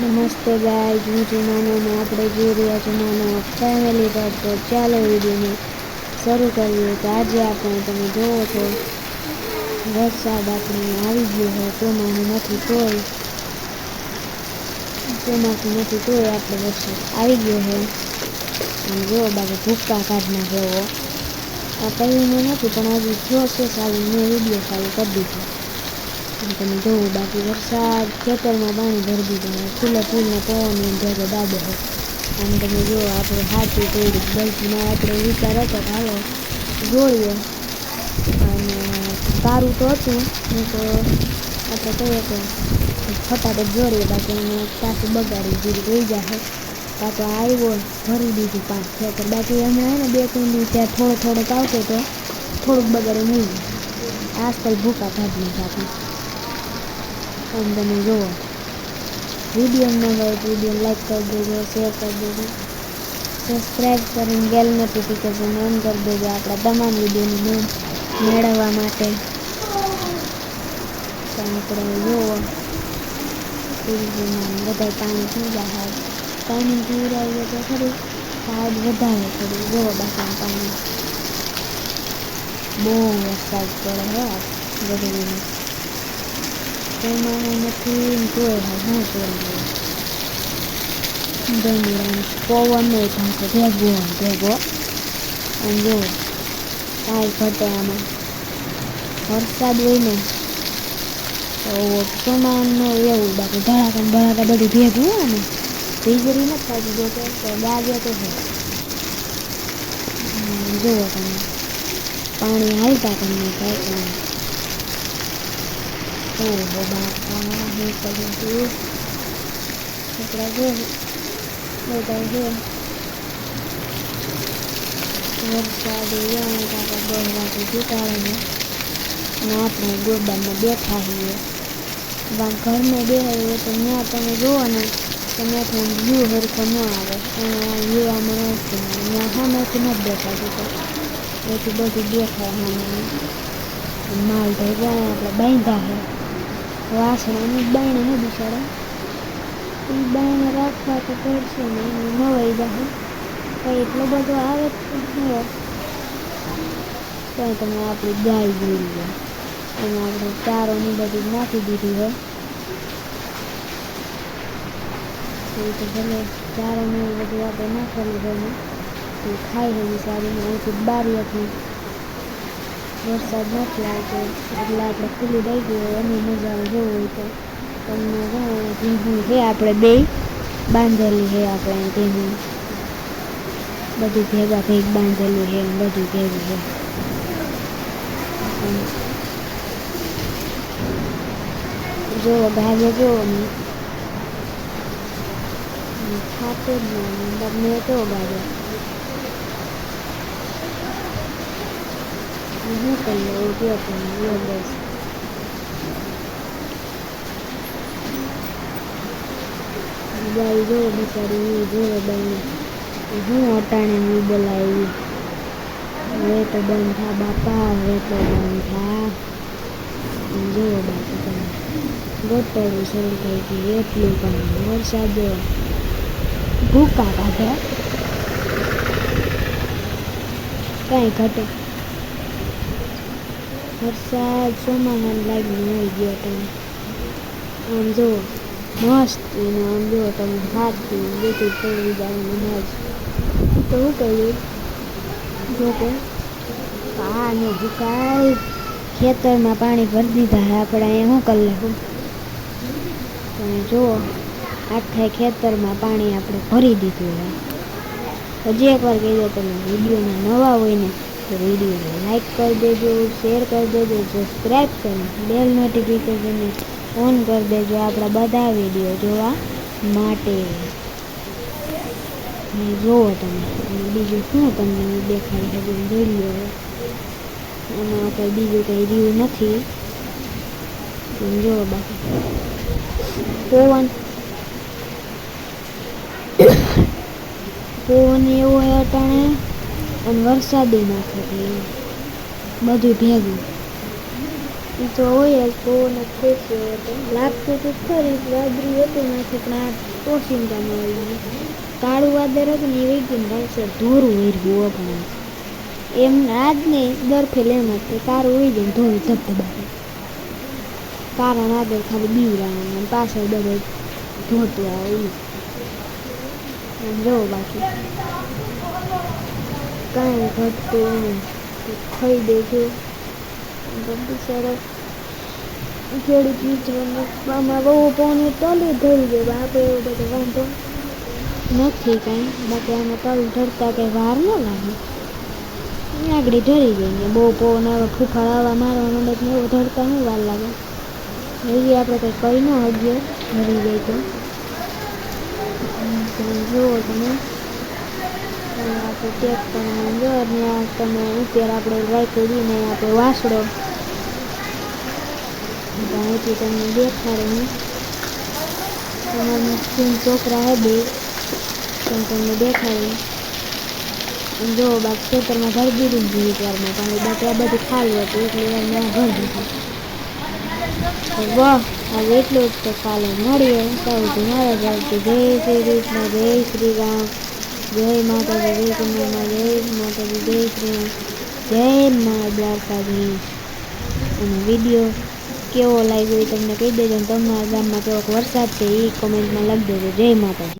નમસ્તે ગાય હું ને આપણે જોઈ રહ્યા નાનો ફેમિલી પર તો ચાલો વિડીયોને શરૂ કરીએ. તો આજે આપણે તમે જોવો છો, વરસાદ આપણે આવી ગયો હોય ચોમાસું નથી તોય તેમાંથી નથી તોય આપણે વરસાદ આવી ગયો હોય. અને જોવો બાકી ભૂક્કા કાઢના એવો આ કહ્યું નથી, પણ હજુ છે, સારું મેં વીડિયો ચાલુ કરી દીધો. તમે જોવો, બાકી વરસાદ ખેતરમાં પાણી ભરી દીધું ફૂલે ફૂલને પવન ભેગો દાબો હોય. અને તમે જુઓ આપણે હાથી કર્યું બલ્કીમાં આપણે વિચાર હતો હાલો જોડીએ અને સારું તો હતું. હું તો આપણે કહીએ કે ફટાફટ જોડીએ, બાકી એને પાછું બગાડી દીધું, રહી જશે કાં તો આવ્યો, ભરી દીધું પાક ખેતર. બાકી હમણાં ને બે ત્રણ દિવસ ત્યાં થોડો થોડોક આવતો તો થોડુંક બગાડે નહીં. આજકાલ ભૂકા ભાગી નાખા અને તમે જુઓ. વીડિયો ન હોય વીડિયો લાઈક કરી દેજો શેર કરી દેજો. સબસ્ક્રાઈબ કરીને બેલ નોટિફિકેશન ઓન કરી દેજો આપણા તમામ વિડીયોની મેળવવા માટે. આપણે જુઓ. ફૂલમાં બધા પાણી પી જાય પાણી પીવડાવીએ તો ખરું સાઈડ વધારે થોડું જુઓ બાકી પાણી. બહુ વરસાદ પડે હે ગરમીમાં ચોમાસું નથી તોય હું ગરમી પવન નહીં થશે ભેગો ભેગો અને જો કાંઈ ઘટે આમાં વરસાદ હોય ને તો ચોમાસું એવું બાકી ધડાકા ને ભડાકા બધું ભેગું હોય ને વીજળી નથી થતી જો તો ગાજે તો છે જુઓ તમે પાણી. હાલતા તમને કાંઈ ઓહો બાપા હું. કરું છું છોકરા જો બધા છે વરસાદ અહીંયા કાકા દસ વાગે જીતાડે અને આપણે ગોડામાં બેઠા છીએ ઘરમાં બેઠા બેહાઈએ તો ત્યાં તમે જુઓ ને તમે ત્યાં વ્યૂ હરખો ન આવે અને યુવામાં નથી ત્યાં સામેથી નથી દેખાતું તો એથી બધું દેખાય સામે માલ જાય આપણે બાંધ્યા છે વાસણાની બાયણા હે બિચારા એ બાયણા રાખવા તો પડશે ને નવાઈ જાય કંઈ એટલો બધો આવે કંઈ તમે આપણી ગાય જોઈ લો એમાં આપણે ચારોની બધી નાખી દીધી હોય. એ તો ભલે ચારો ને એવું બધું આપણે નાખેલું હોય ને એ ખાઈ રહી સારી અહીંથી બારી હતી વરસાદ નથી આવતો એટલે આપણે ખુલ્લી દઈ ગયું એની મજા જોવું હોય તો. તમને ભીહું છે આપણે બે. બાંધેલી છે આપણે ભીહું બધું ભેગા ભેગ બાંધેલું છે બધું ભેગું છે. જો ગાજે જો ખાતે જ મેં તો ગાજે કરી લઉં ગયો પણ લો બસ ગાય જો બિચારી જોવે બને હું અટાણે હું બોલાવી હવે તો બંધ થા બાપા હવે તો બંધ થા જુઓ બાપા તમે ગોતડું શરૂ થઈ ગયું એટલું પાણી વરસાદ ભૂકા કાઢે કાંઈ ઘટે વરસાદ ચોમાસાને લાગીને આવી ગયો તમે આમ જો મસ્ત એને આમ જુઓ તમે હાથથી બધું પડી જવાનું મોજ તો હું કહ્યું જો કે આ ને ભૂકાય ખેતરમાં પાણી ભરી દીધા હે આપણે, અહીંયા શું કરી લેવું તમે જુઓ આખા ખેતરમાં પાણી આપણે ભરી દીધું હે હજી એકવાર દો તમે વિડીયોમાં નવા હોય ને તો વિડીયોને લાઈક કરી દેજો શેર કરી દેજો સબસ્ક્રાઈબ કરી બેલ નોટિફિકેશનને ઓન કરી દેજો આપણા બધા વીડિયો જોવા માટે. જોવો તમે. બીજું શું તમને દેખાય છે જોઈ લો. એમાં કંઈ બીજું કંઈ રહ્યું નથી. જોવો બાકી. પવન. પવન એવો હોય અટાણે. અને વરસાદી નાખે બધું ભેગું. એ તો હોય જ, પવન જ ખેંચ્યો હતો લાગતું તો ખરી વાદળી હતું નાખી પણ આ ઓચિંતામાં આવી કાળું વાદળ હતું ને એ વેગીને ને ભાઈ ધોરું વેર્યું પણ એમ આજ નહીં દર ફેલ એમ જ કારું ઉડી જાય ને, ધોરું ધબધબાવે કારણ આગળ ખાલી બીવરાવાનું અને પાછળ બધે ધોતું આવે એમ આમ બાકી. કાંઈ ઘટતું નહીં. ખાઈ દેજો બધું સરસ ખેડૂત મિત્રો આમાં બહુ પવન તલે ધરી દેવા આપણે એવો બધો વાંધો નથી કાંઈ. બાકી આમાં તલ ધરતા કંઈ વાર ન લાગે. આગળ ધરી જઈએ બહુ પવન આવે ફૂફાળ આવવા મારવા માંડે એવું ધરતા શું વાર લાગે. એવી આપણે કંઈ કરી ન હગીએ ધરી જાય તો જુઓ તમે. આપણે ચેક કરવાનું જો ત્યાં તમે ઉપર આપણે રાખ્યું દીને આપણે વાસડો અહીંથી તમને દેખાડે હું તમારા સ્કીન છોકરા હે બે પણ તમને દેખાડે જો બાકી ખેતરમાં ઘર દીધું ને જીવિત વારમાં પણ બાકી આ બધું ખાલી હતું એટલે વારમાં ઘર દીધું વાહ, હવે એટલું જ તો કાલે મળીએ. સૌથી મારા જય શ્રી કૃષ્ણ, જય શ્રી રામ. જય માતા કુમારમાં જય માતાજી, જય જય મા દ્વારકાધીશ. અને વીડિયો કેવો લાગ્યો એ તમને કહી દેજો તમારા ગામમાં કેવો વરસાદ છે એ કોમેન્ટમાં લખી દેજો. જય માતાજી.